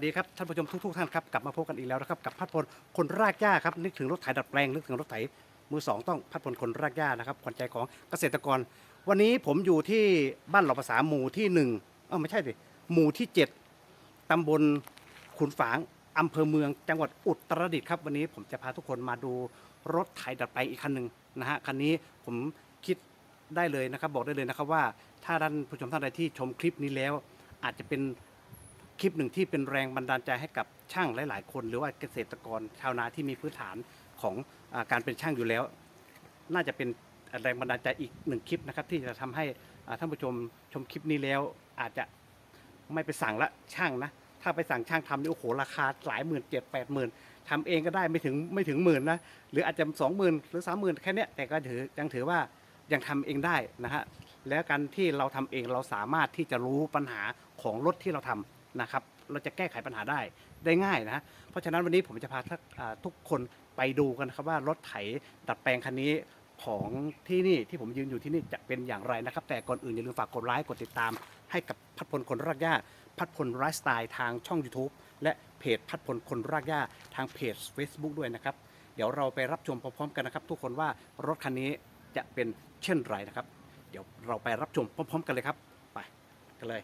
สดีครับท่านผู้ชมทุกๆท่านครับกลับมาพบกันอีกแล้วนะครับกับพัดพลคนรากหญ้าครับนึกถึงรถไถดัดแปลงนึกถึงรถไถมือสองต้องพัดพลคนรากหญ้านะครับขวัญใจของเกษตรกร วันนี้ผมอยู่ที่บ้านหลอภาษาหมู่ที่หนึ่งเออไม่ใช่สิหมู่ที่เจ็ดตำบลขุนฝางอำเภอเมืองจังหวัดอุตรดิตถ์ครับวันนี้ผมจะพาทุกคนมาดูรถไถดัดแปลงอีกคันหนึ่งนะฮะคันนี้ผมคิดได้เลยนะครับบอกได้เลยนะครับว่าถ้าท่านผู้ชมท่านใดที่ชมคลิปนี้แล้ว อาจจะเป็น คลิปหนึ่งที่เป็นแรงบันดาลใจให้กับช่างหลาย ๆ คนหรือว่าเกษตรกรชาวนาที่มีพื้นฐานของอาการเป็นช่างอยู่แล้ว น่าจะเป็นแรงบันดาลใจอีกหนึ่งคลิปนะครับ ที่จะทำให้อ่าท่านผู้ชมชมคลิปนี้แล้วอาจจะไม่ไปสั่งละช่างนะ ถ้าไปสั่งช่างทำนี่โอ้โหราคาหลายหมื่นเจ็ดแปดหมื่นทำเองก็ได้ไม่ถึงไม่ถึงหมื่นนะหรืออาจจะสองหมื่นหรือสามหมื่นแค่เนี้ยแต่ก็ถือยังถือว่ายังทำเองได้นะฮะแล้วการที่เราทำเองเราสามารถที่จะรู้ปัญหาของรถที่เราทำ นะครับ เราจะแก้ไขปัญหาได้ได้ง่ายนะ เพราะฉะนั้นวันนี้ผมจะพาทุกคนไปดูกันนะครับว่ารถไถดัดแปลงคันนี้ของที่นี่ที่ผมยืนอยู่ที่นี่จะเป็นอย่างไรนะครับ แต่ก่อนอื่นอย่าลืมฝากกดไลค์กดติดตาม ให้กับพัดพลคนรากหญ้าพัดพลไลฟ์สไตล์ทางช่อง YouTube และเพจพัดพลคนรากหญ้าทางเพจ Facebook ด้วยนะครับ เดี๋ยวเราไปรับชมพร้อมๆกันนะครับ ทุกคนว่ารถคันนี้จะเป็นเช่นไรนะครับ เดี๋ยวเราไปรับชมพร้อม ๆ กันเลยครับ ไปกันเลย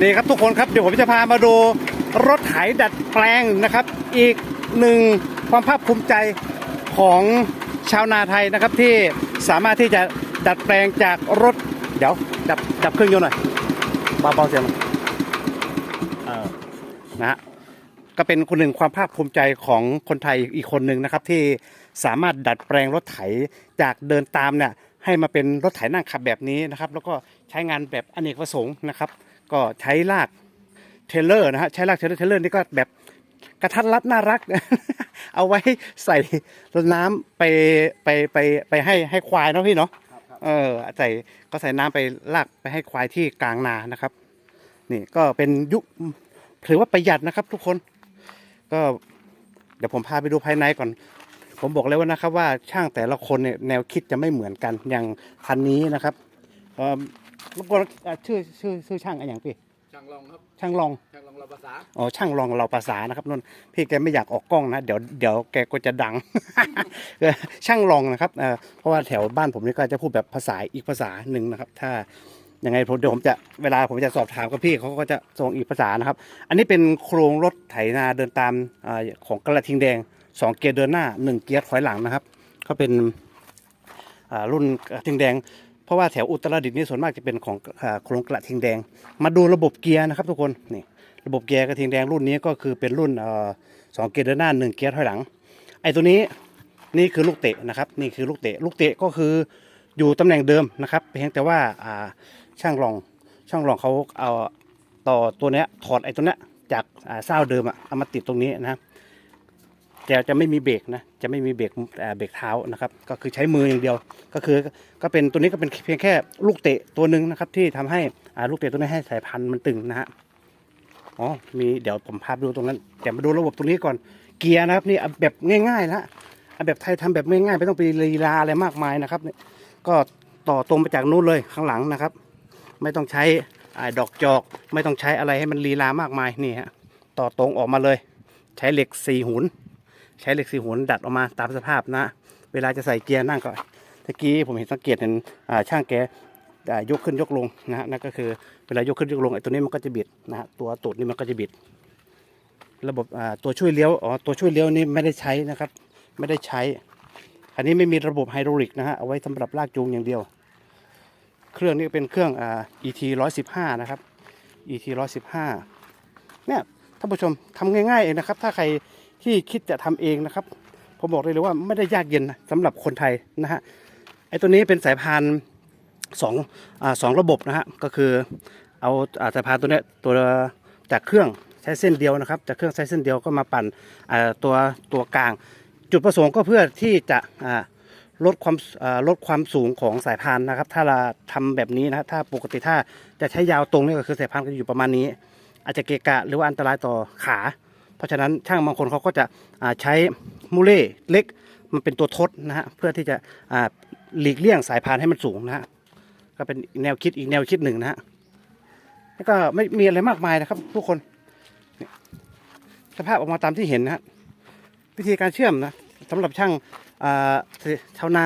นี่ครับทุกคนครับเดี๋ยวผมจะพามาดูรถไถดัดแปลงนะครับ อีกหนึ่งความภาคภูมิใจของชาวนาไทยนะครับที่สามารถที่จะดัดแปลงจากรถ เดี๋ยวดับดับเครื่องยนต์หน่อยเบาๆเสียงหน่อยเออนะฮะก็เป็นคนหนึ่งความภาคภูมิใจของคนไทยอีกคนหนึ่งนะครับ ที่สามารถดัดแปลงรถไถจากเดินตามเนี่ยให้มาเป็นรถไถนั่งขับแบบนี้นะครับ แล้วก็ใช้งานแบบอเนกประสงค์นะครับ ก็ใช้ลากเทรลเลอร์นะฮะใช้ลากเทรลเลอร์เทรลเลอร์นี่ก็แบบกระทัดรัดน่ารัก เอาไว้ใส่รถน้ำไปไปไปไปให้ให้ควายเนาะพี่เนาะเออใส่ก็ใส่น้ำไปลากไปให้ควายที่กลางนานะครับ นี่ก็เป็นยุคถือว่าประหยัดนะครับ ทุกคน ก็เดี๋ยวผมพาไปดูภายในก่อน ผมบอกเลยว่านะครับ ว่าช่างแต่ละคนเนี่ยแนวคิดจะไม่เหมือนกันอย่างคันนี้นะครับเอ่อ รบกวนอะชื่อชื่อชื่อช่างอะไรอย่างพี่ช่างลองครับช่างลอง ช่างลองเราภาษาอ๋อช่างลองเราภาษานะครับนนพี่แกไม่อยากออกกล้องนะเดี๋ยวเดี๋ยวแกก็จะดัง เออช่างลองนะครับเอ่อเพราะว่าแถวบ้านผมนี่ก็จะพูดแบบภาษาอีกภาษาหนึ่งนะครับ ถ้ายังไงผมเดี๋ยวผมจะเวลาผมจะสอบถามกับพี่เขาก็จะส่งอีกภาษานะครับ อันนี้เป็นโครงรถไถนาเดินตามอาของกระทิงแดงสองเกียร์เดินหน้าหนึ่งเกียร์ถอยหลังนะครับ ก็เป็นอ่ารุ่นกระทิงแดง เพราะว่าแถวอุตรดิตถ์นี่ส่วนมากจะเป็นของอ่าโครงกระทิงแดง มาดูระบบเกียร์นะครับทุกคนนี่ระบบเกียร์กระทิงแดงรุ่นนี้ก็คือเป็นรุ่นสองเกียร์เดินหน้าหนึ่งเกียร์ถอยหลังไอ้ตัวนี้นี่คือลูกเตะนะครับนี่คือลูกเตะลูกเตะก็คืออยู่ตำแหน่งเดิมนะครับเพียงแต่ว่าอ่าช่างรองช่างรองเขาเอาต่อตัวเนี้ยถอดไอ้ตัวเนี้ยจากอ่าเส้าเดิมอะเอามาติดตรงนี้นะครับ จะจะไม่มีเบรกนะ จะไม่มีเบรกอ่เบรกเท้านะครับ ก็คือใช้มืออย่างเดียว ก็คือก็เป็นตัวนี้ก็เป็นเพียงแค่ลูกเตะตัวหนึ่งนะครับ ที่ทำให้ลูกเตะตัวนี้ให้สายพันธุ์มันตึงนะฮะ อ๋อ มีเดี๋ยวผมพาไปดูตรงนั้น แต่มาดูระบบตรงนี้ก่อน เกียร์นะครับนี่แบบง่ายๆนะแบบไทยทำแบบง่ายๆไม่ต้องไปลีลาอะไรมากมายนะครับ ก็ต่อตรงมาจากนู้นเลยข้างหลังนะครับ ไม่ต้องใช้ดอกจอก ไม่ต้องใช้อะไรให้มันลีลามากมายนี่ฮะ ต่อตรงออกมาเลย ใช้เหล็กสี่หุน ใช้เหล็กสี่หุนดัดออกมาตามสภาพนะ เวลาจะใส่เกียร์นั่งก็ตะกี้ผมเห็นสังเกตเห็นช่างแกยกขึ้นยกลงนะฮะนั่นก็คือเวลายกขึ้นยกลงไอ้ตัวนี้มันก็จะบิดนะฮะตัวตูดนี่มันก็จะบิด ระบบตัวช่วยเลี้ยวอ๋อตัวช่วยเลี้ยวนี่ไม่ได้ใช้นะครับ ไม่ได้ใช้ อันนี้ไม่มีระบบไฮดรอลิกนะฮะเอาไว้สำหรับลากจูงอย่างเดียว เครื่องนี้เป็นเครื่องอ่า ET 115 นะครับ ET 115 เนี่ยท่านผู้ชมทำง่ายๆเองนะครับ ถ้าใคร ที่คิดจะทำเองนะครับ ผมบอกได้เลยว่าไม่ได้ยากเย็นนะสำหรับคนไทยนะฮะไอ้ตัวนี้เป็นสายพานสองอ่าสองระบบนะฮะก็คือเอาอาสายพานตัวเนี้ยตัวจากเครื่องใช้เส้นเดียวนะครับ จากเครื่องใช้เส้นเดียวก็มาปั่นอ่าตัวตัวกลาง จุดประสงค์ก็เพื่อที่จะอ่าลดความอ่าลดความสูงของสายพานนะครับ ถ้าเราทำแบบนี้นะถ้าปกติถ้าจะใช้ยาวตรงนี่ก็คือสายพานก็จะอยู่ประมาณนี้ อาจจะเกะกะหรือว่าอันตรายต่อขา เพราะฉะนั้นช่างบางคนเขาก็จะใช้มูเล่เล็กมันเป็นตัวทดนะฮะเพื่อที่จะหลีกเลี่ยงสายพานให้มันสูงนะฮะก็เป็นแนวคิดอีกแนวคิดหนึ่งนะฮะแล้วก็ไม่มีอะไรมากมายนะครับ ทุกคนสภาพออกมาตามที่เห็นนะฮะวิธีการเชื่อมนะสำหรับช่างชาวนา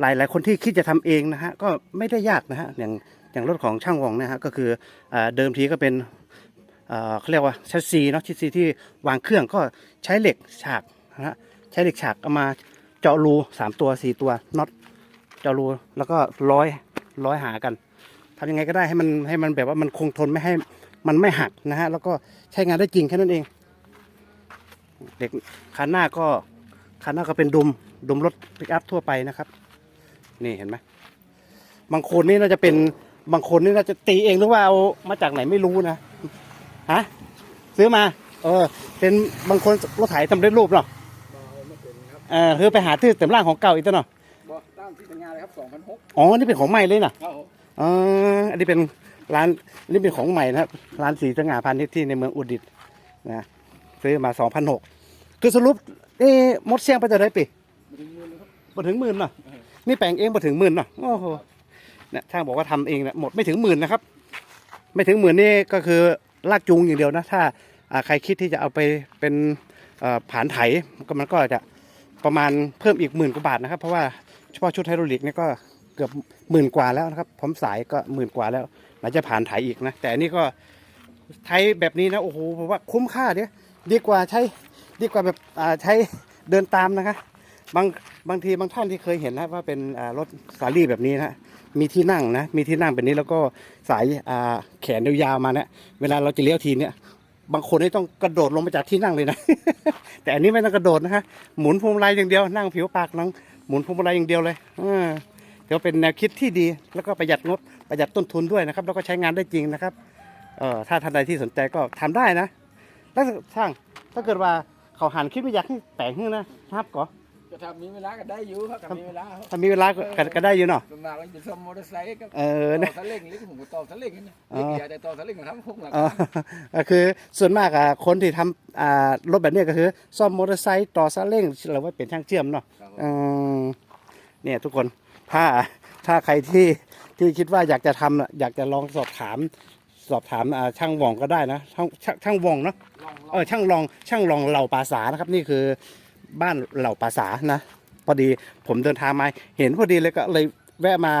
หลายหลายคนที่คิดจะทำเองนะฮะก็ไม่ได้ยากนะฮะอย่างอย่างรถของช่างวองนะฮะก็คืออเดิมทีก็เป็น เขาเรียกว่าชัสซีเนาะชัสซีที่วางเครื่องก็ใช้เหล็กฉากนะฮะใช้เหล็กฉากเอามาเจาะรูสามตัวสี่ตัวน็อตเจาะรูแล้วก็ร้อยร้อยหากันทำยังไงก็ได้ให้มันให้มันแบบว่ามันคงทนไม่ให้มันไม่หักนะฮะแล้วก็ใช้งานได้จริงแค่นั้นเอง เด็กคันหน้าก็คันหน้าก็เป็นดุมดุมรถปิกอัพทั่วไปนะครับ นี่เห็นไหมบางคนนี่น่าจะเป็นบางคนนี่น่าจะตีเองหรือว่าเอามาจากไหนไม่รู้นะ ฮะซื้อมา เออ เป็นบางคนรถไถสำเร็จรูปเนาะไม่เป็นครับเออคือไปหาที่เต็มร่างของเก่าอีกตัวเนาะบอกตั้งที่ทำงานเลยครับสองพันหกอ๋อ นี่เป็นของใหม่เลยนะครับอ๋ออันนี้เป็นร้านอันนี้เป็นของใหม่นะครับ ร้านสีสง่าพันธุ์ที่ในเมืองอุดิตถ์นะซื้อมาสองพันหกคือสรุปเอ๊ะมดเสียงไปจะได้ปีมาถึงมือเลยครับมาถึงหมื่นเนาะเออนี่แปลงเองมาถึงหมื่นเนาะโอ้โหเนี่ยช่างบอกว่าทำเองเนี่ยหมดไม่ถึงหมื่นนะครับ ไม่ถึงหมื่นนี่ก็คือ ลากจูงอย่างเดียวนะ ถ้าใครคิดที่จะเอาไปเป็นเอ่อผานไถก็มันก็จะประมาณเพิ่มอีกหมื่นกว่าบาทนะครับ เพราะว่าเฉพาะชุดไฮดรอลิกนี่ก็เกือบหมื่นกว่าแล้วนะครับพร้อมสายก็หมื่นกว่าแล้วหลังจะผ่านไถอีกนะ แต่อันนี้ก็ไถแบบนี้นะโอ้โหผมว่าคุ้มค่าเนี่ยดีกว่าใช้ดีกว่าแบบใช้เดินตามนะคะ บางบางทีบางท่านที่เคยเห็นนะว่าเป็นรถสาลี่แบบนี้นะมีที่นั่งนะมีที่นั่งแบบนี้แล้วก็สายาแขนยาวๆมาเนี่ยเวลาเราจะเลี้ยวทีเนี่ยบางคนนี่ต้องกระโดดลงมาจากที่นั่งเลยนะ แต่อันนี้ไม่ต้องกระโดดนะคะหมุนพวงมาลัยอย่างเดียวนั่งผิวปากนั่งหมุนพวงมาลัยอย่างเดียวเลยอ่าเดี๋ยวเป็นแนวคิดที่ดี แล้วก็ประหยัดงบประหยัดต้นทุนด้วยนะครับ แล้วก็ใช้งานได้จริงนะครับเอ่อถ้าท่านใดที่สนใจก็ทำได้นะแล้วช่างถ้าเกิดว่าเขาหันคิดไม่อยากให้แต่งขึ้นนะครับก่อ จะทำมีเวลาก็ได้อยู่ครับทำมีเวลาครับถ้ามีเวลาก็ก็ก็ได้อยู่เนาะ ส่วนมากเราจะซ่อมมอเตอร์ไซค์กับเออต่นะอสเล่งหรือผมก็ต่อสเล่งนี่นะอ๋อเล็กใหญ่แต่ต่อสเล่งมาทำพวกหลักอ๋อก็คือส่วนมากอะคนที่ทำอ่ารถแบบเนี้ยก็คือ ซ่อมมอเตอร์ไซค์ต่อซาเล้งหรือว่าเป็นช่างเชื่อมเนาะ ครับผมอืมเนี่ยทุกคนถ้าถ้าใครที่ที่คิดว่าอยากจะทำน่ะอยากจะลองสอบถาม สอบถามอ่าช่างหว่องก็ได้นะช่างช่างช่างหว่องเนาะลอง เออช่างลองช่างลองเหล่าปาสานะครับนี่คือ บ้านเหล่าปาสานะ พอดีผมเดินทางมาเห็นพอดีเลยก็เลยแวะมา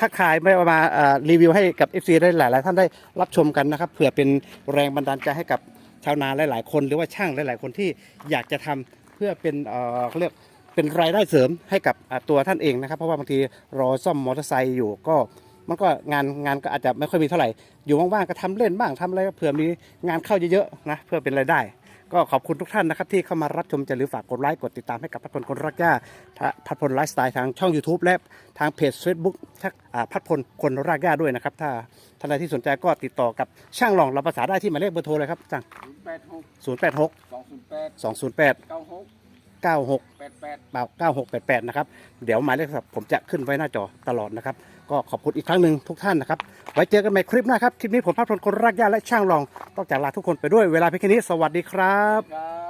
ทักทายไม่มาอ่ารีวิวให้กับ FC ได้หลายๆท่านได้รับชมกันนะครับเผื่อเป็นแรงบันดาลใจให้กับชาวนาหลาย ๆ คน หรือว่าช่างหลาย ๆ คนที่อยากจะทำเพื่อเป็นเอ่อเขาเรียกเป็นรายได้เสริมให้กับตัวท่านเองนะครับ เพราะว่าบางทีรอซ่อมมอเตอร์ไซค์อยู่ก็มันก็งานงานก็อาจจะไม่ค่อยมีเท่าไหร่ อยู่ว่างๆก็ทำเล่นบ้างทำอะไรเผื่อมีงานเข้าเยอะๆนะเพื่อเป็นรายได้ ก็ขอบคุณทุกท่านนะครับที่เข้ามารับชมจะหรือฝากกดไลค์กดติดตามให้กับพัดพลคนรักย่าพัดพลไลฟ์สไตล์ทางช่อง YouTube และทางเพจ Facebook ทักอ่าพัดพลคนรักย่าด้วยนะครับ ถ้าท่านใดที่สนใจก็ติดต่อกับช่างหลองรับภาษาได้ที่หมายเลขเบอร์โทรเลยครับจ้าง086 208 96แปดแปดเปล่า9688 นะครับ เดี๋ยวหมายเลขโทรศัพท์ผมจะขึ้นไว้หน้าจอตลอดนะครับ ก็ขอบคุณอีกครั้งหนึ่งทุกท่านนะครับ ไว้เจอกันใหม่คลิปหน้าครับ คลิปนี้ผมภาพพลคนรักยาและช่างรอง ต้องจากลาทุกคนไปด้วยเวลาเพียงแค่นี้ สวัสดีครับครับ